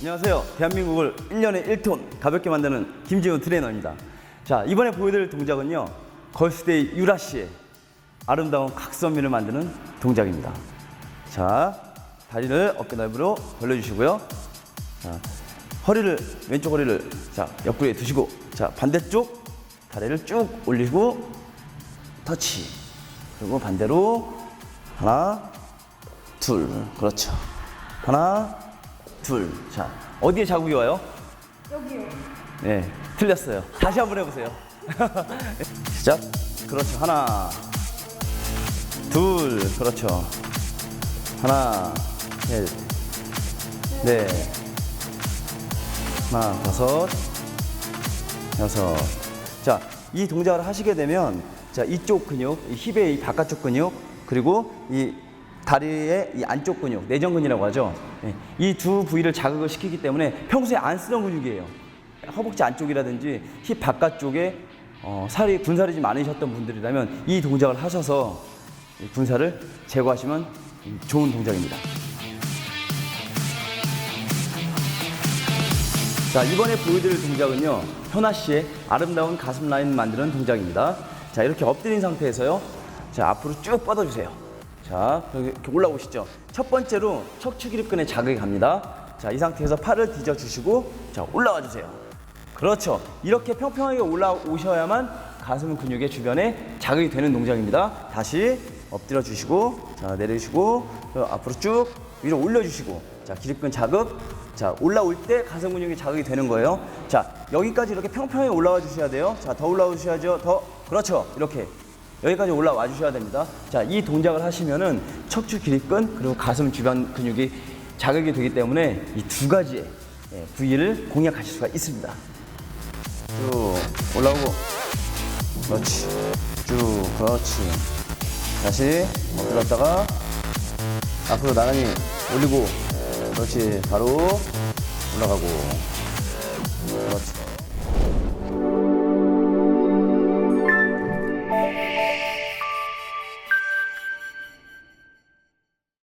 안녕하세요. 대한민국을 1년에 1톤 가볍게 만드는 김지훈 트레이너입니다. 자, 이번에 보여드릴 동작은요. 걸스데이 유라 씨의 아름다운 각선미를 만드는 동작입니다. 자, 다리를 어깨 넓이로 벌려주시고요. 자, 허리를, 왼쪽 허리를 자, 옆구리에 두시고, 자, 반대쪽 다리를 쭉 올리고, 터치. 그리고 반대로 하나, 둘. 그렇죠. 하나, 둘. 자, 어디에 자국이 와요? 여기요. 네, 틀렸어요. 다시 한번 해보세요. 시작. 그렇죠. 하나, 둘. 그렇죠. 하나, 셋, 넷, 하나, 다섯, 여섯. 자, 이 동작을 하시게 되면 자, 이쪽 근육, 이 힙의 이 바깥쪽 근육, 그리고 이 다리의 이 안쪽 근육, 내전근이라고 하죠. 이 두 부위를 자극을 시키기 때문에 평소에 안 쓰던 근육이에요. 허벅지 안쪽이라든지 힙 바깥쪽에 어, 살이 군살이 좀 많으셨던 분들이라면 이 동작을 하셔서 이 군살을 제거하시면 좋은 동작입니다. 자, 이번에 보여드릴 동작은요. 현아 씨의 아름다운 가슴 라인 만드는 동작입니다. 자, 이렇게 엎드린 상태에서요. 자, 앞으로 쭉 뻗어주세요. 자, 이렇게 올라오시죠. 첫 번째로 척추 기립근에 자극이 갑니다. 자, 이 상태에서 팔을 뒤져 주시고, 자, 올라와 주세요. 그렇죠. 이렇게 평평하게 올라오셔야만 가슴 근육의 주변에 자극이 되는 동작입니다. 다시 엎드려 주시고, 자, 내리시고, 저 앞으로 쭉 위로 올려 주시고, 자, 기립근 자극. 자, 올라올 때 가슴 근육이 자극이 되는 거예요. 자, 여기까지 이렇게 평평하게 올라와 주셔야 돼요. 자, 더 올라와 주셔야죠. 더. 그렇죠. 이렇게. 여기까지 올라와 주셔야 됩니다. 자, 이 동작을 하시면은 척추 기립근 그리고 가슴 주변 근육이 자극이 되기 때문에 이 두 가지의 예, 부위를 공략하실 수가 있습니다. 쭉 올라오고. 그렇지. 쭉 그렇지. 다시 엎드렸다가 앞으로 나란히 올리고. 그렇지. 바로 올라가고